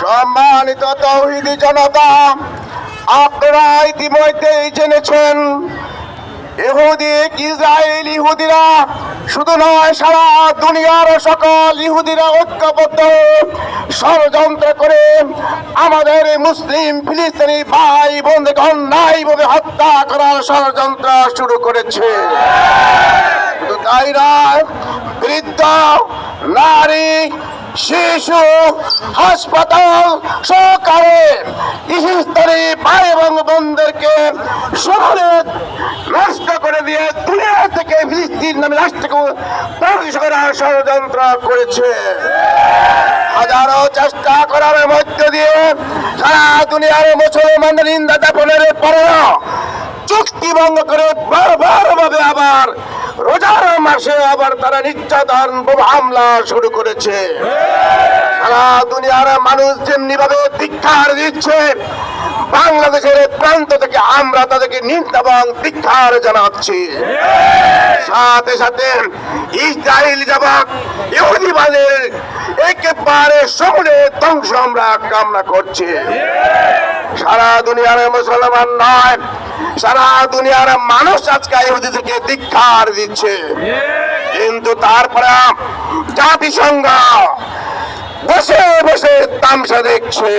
সম্মানিত তৌহিদি জনতা, আপনারা ইতিমধ্যেই জেনেছেন, ইহুদি, ইসরায়েল ইহুদিরা শুধু নয়, সারা দুনিয়ার সকল ইহুদিরা ঐক্যবদ্ধ ষড়যন্ত্র করে আমাদের মুসলিম ফিলিস্তিনি ভাই বন্ধ নাই বলে হত্যা করার ষড়যন্ত্র শুরু করেছে। তাই নয় বৃদ্ধ নারী, শিশু, হাসপাতাল সহকারে ইসলামী ভাই এবং বোনদেরকে সকলে নষ্ট করে দিয়ে দুনিয়া থেকে ফিলিস্তিন নামে রাষ্ট্রকে ধ্বংস করার ষড়যন্ত্র করেছে। হাজারো চেষ্টা করার মধ্য দিয়ে সারা দুনিয়ার মুসলমানদের নিন্দা যাপনের পরেও চুক্তি ভঙ্গ করে বারবার ভাবে আবার রোজার মাসে আবার তারা নির্যাতন হামলা শুরু করেছে। সারা দুনিয়ার মানুষ যেমনি ভাবে ধিক্ষার দিচ্ছে, বাংলাদেশের প্রান্ত থেকে আমরা তাদেরকে নিন্দা এবং ধিক্ষার জানাচ্ছি। সাথে সাথে ইসরায়েল যাবক ইহুদিবাদের একেবারে সমূলে ধ্বংস আমরা কামনা করছি। সারা দুনিয়ার মুসলমান নয় সারা দুনিয়ার মানুষ আজকে ইহুদিদেরকে ধিক্ষার দিচ্ছে। কিন্তু তারপরে জাতিসংঘ বসে বসে তামসা দেখছে।